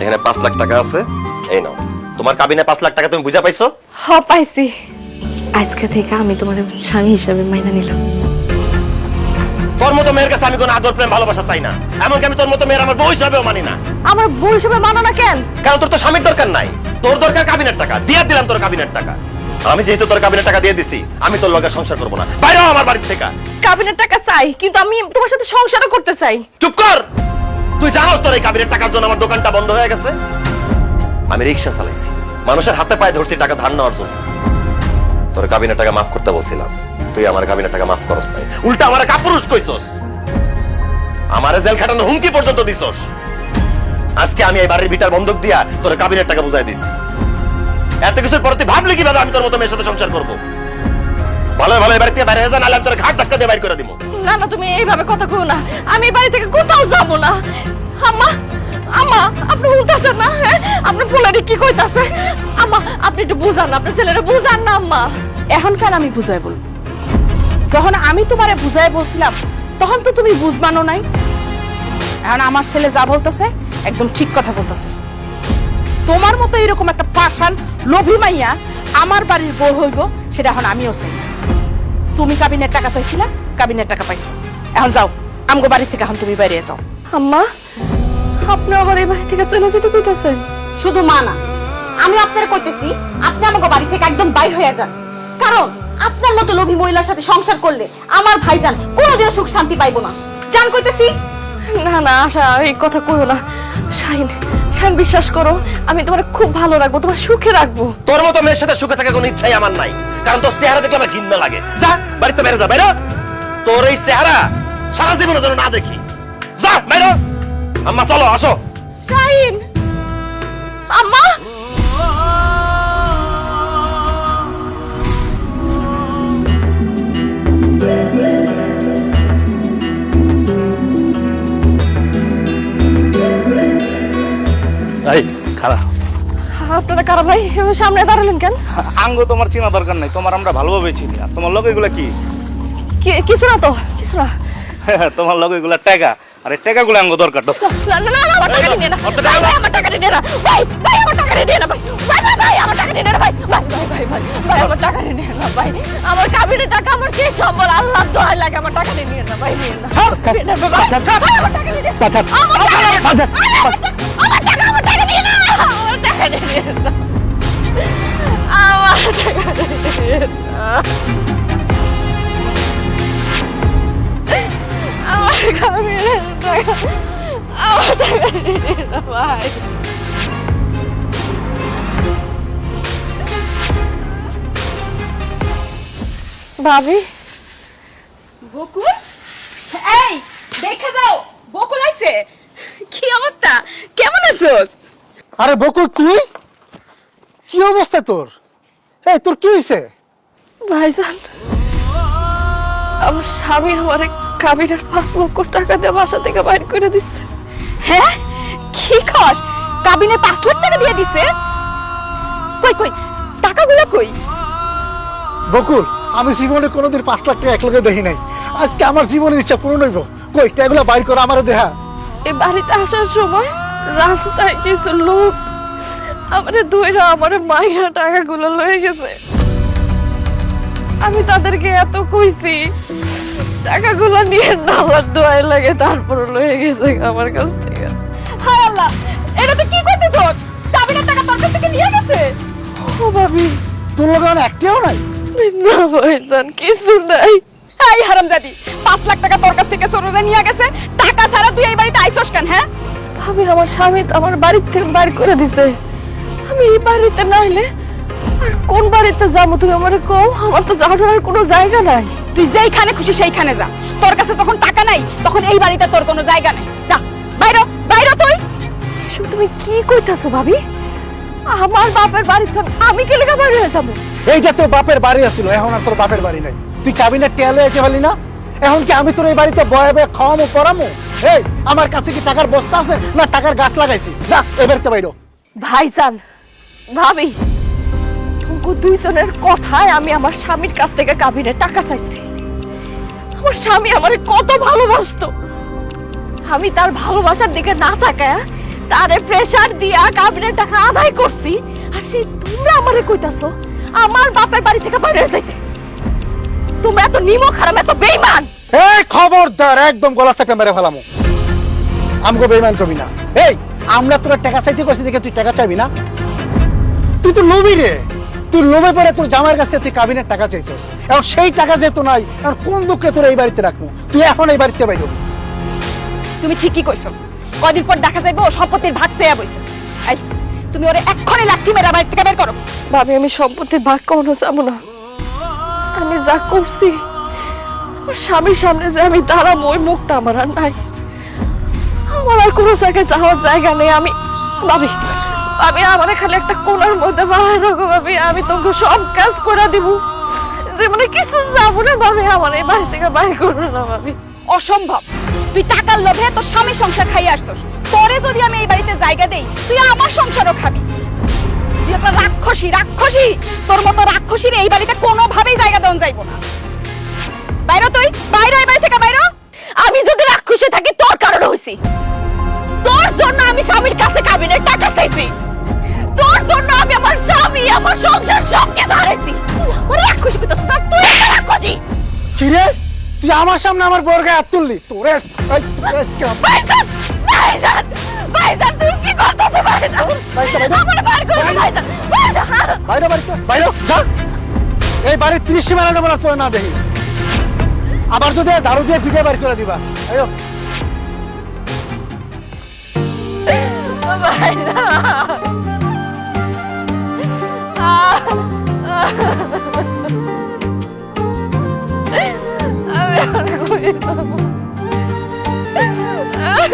এখানে পাঁচ লাখ টাকা আছে। এই নাও। তোমার কাবিনে পাঁচ লাখ টাকা তুমি বুঝা পাইছো? হ পাইছি। আজকে থেকে আমি তোমার স্বামী হিসাবে মাইনা নিলাম। তোর মতো মেয়ের কাছে আমি কোনো আদর প্রেম ভালোবাসা চাই না। এমনকি আমি তোর মতো মেয়ের আমার বউ হিসাবেও মানি না। আমার বউ হিসাবে মানো না কেন? কারণ তোর তো স্বামীর দরকার নাই। তোর দরকার কাবিনের টাকা। দিয়ে দিলাম তোর কাবিনের টাকা। আমি যেহেতু তোর কাবিনের টাকা দিয়ে দিছি আমি তোর লগে সংসার করব না। বাইরে আমার বাড়ির থেকে। কাবিনের টাকা চাই কিন্তু আমি তোমার সাথে সংসারও করতে চাই। চুপ কর! তুই জানোস তোর এই কাবিনের টাকার জন্য আমার দোকানটা বন্ধ হয়ে গেছে? আমি রিক্সা চালাইছি। মানুষের হাতে পায়ে ধরছি টাকা ধার নেওয়ার জন্য। তোর কাবিনের টাকা মাফ করতে বলছিলাম। তুই আমার কাবিনের টাকা মাফ করস নাই। উল্টা আমার কাপুরুষ কইছস। আমারে জেল খাটানো হুমকি পর্যন্ত দিছস। আজকে আমি এই বাড়ির ভিটার বন্ধক দিয়া তোর কাবিনের টাকা বুঝাই দিছি। এত কিছুর পরে তুই ভাবলি কীভাবে আমি তোর মতো মেয়ের সাথে সংসার করব? ভালো ভালো এবার থেকে বাইরে হয়ে যা, নাহলে আমি তোর ঘাট ধাক্কা দিয়ে বাইর করে দিব। না না, তুমি এইভাবে কথা কও না। আমি এই বাড়ি থেকে কোথাও যাব না। আম্মা আম্মা, আপনি বলতেছেন না হ্যাঁ? আপনার পোলারে কি কইতাছে? আম্মা, আপনি একটু বুঝান না আপনার ছেলেরা বুঝান না, আম্মা। এখন কেন আমি বুঝাই বলব? যখন আমি তোমারে বুঝাই বলছিলাম, তখন তো তুমি বুঝবানো নাই। এখন আমার ছেলে যা বলতেছে, একদম ঠিক কথা বলতেছে। তোমার মতো এরকম একটা পাষাণ লোভী মাইয়া আমার বাড়ির বউ হইব, সেটা এখন আমিও চাই। তুমি কাবিনের টাকা চাইছিলা? কাবিনের টাকা পাইছো। এখন যাও আমগো বাড়ি থেকে এখন তুমি বাইরে যাও। আম্মা আপনি আবার এই বাড়ি থেকে চলে যেতে কইতাছেন? শুধু মা না আমি আপনার কইতেছি আপনি আমাকে বাড়ি থেকে একদম বাইর হয়ে যান। কারণ আপনার মতো লোভী মহিলার সাথে সংসার করলে আমার ভাইজান কোনোদিনও সুখ শান্তি পাইবো না। জান কইতেছি। না না আশা এই কথা কইও না। শাইন শাইন বিশ্বাস করো আমি তোমার খুব ভালো রাখব তোমার সুখে রাখব। তোর মতো মেয়ের সাথে সুখে থাকার কোনো ইচ্ছাই আমার নাই। কারণ তোর চেহারা দেখলে আমার ঘৃণা লাগে। যা বাড়িতে বেরো যা বেরো তোর এই চেহারা সারা জীবনের জন্য না দেখি। যা বেরো আম্মা চলো আসো। শাইন আম্মা! এই খারাপ আপনারা কারা ভাই? সামনে দাঁড়ালেন কেন? আঙ্গ তোমার চেনা দরকার নাই তোমার আমরা ভালোভাবে চিনি। আর তোমার লোক এগুলা কি- কিছু না তো কিছু না তোমার লোক এগুলা টাকা আর এই টাকাগুলো আঙ্গ দরকার তো না না না আমার টাকা নিয়ে না ভাই আমার টাকা নিয়ে না ভাই ভাই আমার টাকা নিয়ে না ভাই ভাই ভাই ভাই আমার টাকা নিয়ে না ভাই ভাই ভাই ভাই ভাই ভাই আমার টাকা নিয়ে না ভাই আমার কাবিনের টাকা আমার শেষ সম্বল আল্লাহ দোহাই লাগে আমার টাকা নিয়ে না ভাই নিয়ে না নিয়ে ভাই, আমার টাকা নিয়ে না। আমার টাকা আমার টাকা- আমার টাকা আমার টাকা নিয়ে না আমার টাকা নিয়ে না আমার টাকা নিয়ে না ভাই ভাবি? বকুল? এই দেখা যাও বকুল আইছে। কি অবস্থা? কেমন আছোস? আরে বকুল তুই? কি অবস্থা তোর? এই তোর কি হয়েছে ভাইজান আমার স্বামী আমার কাবিনের পাঁচ লক্ষ টাকা দিয়ে বাসা থেকে বাইর করে দিচ্ছে। হ্যাঁ? কি কর কাবিনে পাঁচ লাখ টাকা দিয়ে দিছে? কই কই? টাকাগুলো কই? বকুল আমি জীবনে কোনোদিন পাঁচ লাখ টাকা একলগে দেখি নাই। আজকে আমার জীবনের ইচ্ছা পূরণ হইব। কই টাকাগুলো বাইর করে আমার দেহা। এই বাড়িতে আসার সময় রাস্তায় কিছু লোক আমাদের দুইরা আমার মাইরা টাকাগুলো লয়ে গেছে। আমি তাদেরকে এত কইছি টাকাগুলো নিয়ে না আমার দোয়াই লাগে তারপর লয়ে গেছে আমার কাছ হায় আল্লাহ এটা তো কি করতেছ? কাবিনের টাকা তোর কাছ থেকে নিয়ে গেছে? ও ভাবি। তোর লগে আমার একটিও নাই? না ভাইজান কিছু নাই। এই হারামজাদি পাঁচ লাখ টাকা তোর কাছ থেকে সরুরে নিয়ে গেছে টাকা ছাড়া তুই এই বাড়িতে আইছস কেন হ্যাঁ? ভাবি আমার স্বামী তো আমার বাড়ির থেকে বাইর করে দিছে। আমি এই বাড়িতে নাইলে আর কোন বাড়িতে যাব তুমি আমার কও? আমার তো যাওয়ার আর কোনো জায়গা নাই। তুই যেইখানে খুশি সেইখানে যা। তোর কাছে তখন টাকা নাই তখন এই বাড়িতে তোর কোনো জায়গা নেই। যা বাইরো বাইরো তুই। এসব তুমি কি কইতাছো ভাবি? আমার বাপের বাড়ি তো আমি কে লেখা বাড়ি হয়ে যাব? এইটা তোর বাপের বাড়ি আছিল এখন আর তোর বাপের বাড়ি নাই। তুই কাবিনের টেয়ালে যেতে পারলি না? এখন কি আমি তোর এই বাড়িতে বয়ে বয়ে খাওয়ামো পড়ামো? এই আমার কাছে কি টাকার বস্তা আছে না টাকার গাছ লাগাইছি? না এবার তো বাইরো ভাইজান ভাবি তোমাকে দুইজনের কথায় আমি আমার স্বামীর কাছ থেকে কাবিনের টাকা চাইছি। আমার স্বামী আমারে কত ভালোবাসতো। আমি তার ভালোবাসার দিকে না তাকায়, তারে প্রেসার দিয়া কাবিনের টাকা আদায় করছি। আর সেই তোমরা আমারে কইতাছো, আমার বাপের বাড়ি থেকে বাইরে যাইতে। তোমরা এত নিমক হারাম এত বেইমান এই খবরদার, একদম গলা চেপে মেরে ফেলামো। আমগো বেইমান কবি না। এই, আমরা তোরা টাকা চাইতে করছি দেখে তুই টাকা চাইবি না? তুই তো লোভি রে। তুই লোভে পড়ে তোর জামাইয়ের কাছ থেকে তুই কাবিনের টাকা চাইছিস। এখন সেই টাকা যেহেতু নাই, এখন কোন দুঃখে তোর এই বাড়িতে রাখব? তুই এখন এই বাড়িতে বাইর। তুমি ঠিকই কইছো। কদিন পর দেখা যাইবে সম্পত্তির ভাগ চেয়ে বইছে। এই তুমি ওরে এক্ষুনি লাঠি মেরে বাড়ি থেকে বের করো। ভাবি আমি সম্পত্তির ভাগ কখনো যাব না। আমি যা করছি আমার স্বামীর সামনে যে আমি দাঁড়াবো ওই মুখটা আমার আর নাই। আমার আর কোনো জায়গায় যাওয়ার জায়গা নেই। আমি ভাবি ভাবি আমার খালি একটা কোনার মধ্যে বাড়াই রাখো ভাবি। আমি তোকে সব কাজ করে দিব। জীবনে কিছু যাব না ভাবি। আমার এই বাড়ি থেকে বাইর করব না ভাবি। অসম্ভব। তুই টাকার লোভে তোর স্বামী সংসার খাইয়ে আসছস। তোরে যদি আমি এই বাড়িতে জায়গা দেই, তুই আমার সংসারও খাবি। তুই একটা রাক্ষসী রাক্ষসী! তোর মতো রাক্ষসীর এই বাড়িতে কোনোভাবেই জায়গা দেওয়া যাইব না। বাইরে তুই, বাইরে এই বাড়ি থেকে, বাইরে! আমি যদি রাক্ষসে থাকি, তোর কারণে হইছি। তোর জন্য আমি স্বামীর কাছে কাবিনের টাকা চাইছি। তোর জন্য আমি আমার স্বামী, আমার সংসার সব কিছু হারাইছি। তুই আমার রাক্ষসী কথা তুই রাক্ষসী! কি রে? তুই আমার সামনে আমার বর গায়ে হাত তুললি? তোরে এই, তোরে আজকে আমি- ভাইজান! ভাইজান! ভাইজান তুই কি করতেছিস ভাইজান? ভাইজান, ভাইজান। আমার বার করে দে, ভাইজান। ভাইজান! বাইরে বাড়িতে বাইরে যা। এই বাড়ির ত্রিশ সীমানা দেবো না তোরা না দেখি। আবার যদি ঝাড়ু দিয়ে পিঠে বার করে দিবা। আয়ো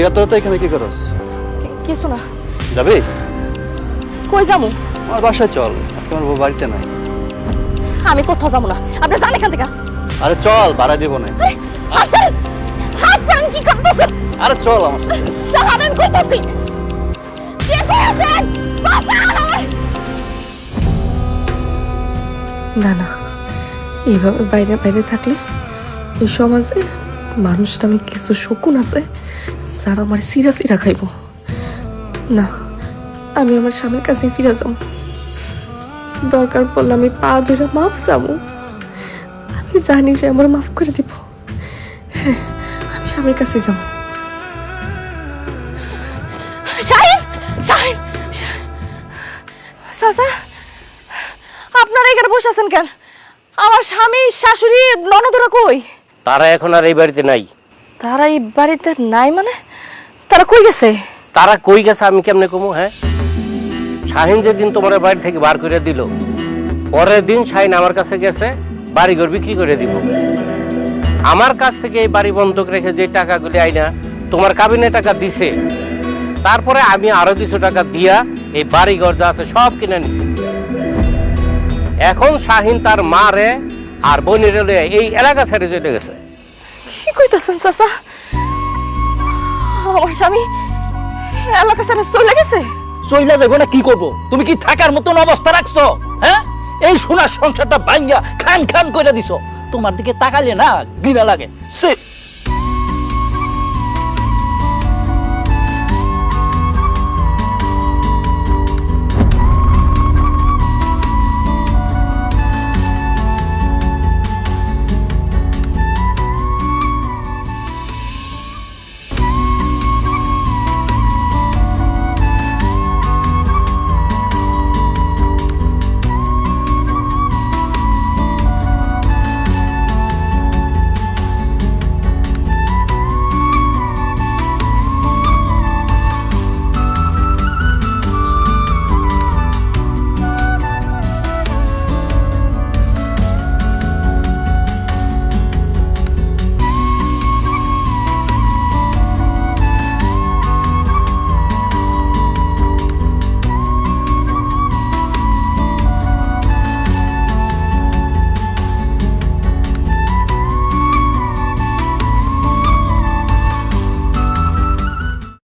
তুই এত রাতে এখানে কি করস? কিছু না। যাবি? কই যাব আমার বাসায় চল আজকে আমার বউ বাড়িতে নাই। আমি কোথাও যাব না। আপনি যান এখান থেকে। আরে চল ভাড়া দিব না। হাসান! হাসান কি করতেছেন? আরে চল আমার সাথে। কে কইছেন না না এইভাবে বাইরে বাইরে থাকলে এই সমাজে মানুষ নামে কিছু শকুন আছে, যারা আমার সিরা সিরা খাইব। না, আমি আমার স্বামীর কাছে ফিরে যাব। দরকার পড়লে আমি পা ধরে মাফ যাব আমি জানি যে আমার মাফ করে দিব। হ্যাঁ আমি স্বামীর কাছে যাব। আপনারা এখানে বসে আছেন কেন? আমার স্বামী, শাশুড়ি, ননদরা কই? তারা এখন আর এই বাড়িতে নাই। তারা এই বাড়িতে নাই মানে? তারা কই গেছে? তারা কই গেছে আমি কেমনে কমু হ্যাঁ? শাহিন যেদিন তোমার বাড়ি থেকে বার করে দিল পরের দিন শাহিন আমার কাছে গেছে বাড়ি ঘর বিক্রি করে দিব। আমার কাছ থেকে এই বাড়ি বন্ধক রেখে যে টাকাগুলি আইনা তোমার কাবিনে টাকা দিছে। তারপরে আমি আরও কিছু টাকা দিয়া এই বাড়ি ঘর যা আছে সব কিনে নিছি। এখন শাহিন তার মা রে আর বোনের এই এলাকা ছেড়ে চলে গেছে। কি কইতাছেন চাচা? আমার স্বামী এলাকা ছেড়ে চলে গেছে। চইলা যাব না কি করব? তুমি কি থাকার মতন অবস্থা রাখছো হ্যাঁ? এই সোনার সংসারটা ভাঙ্গা খান খান করে দিছো। তোমার দিকে তাকালে না ঘৃণা লাগে। সে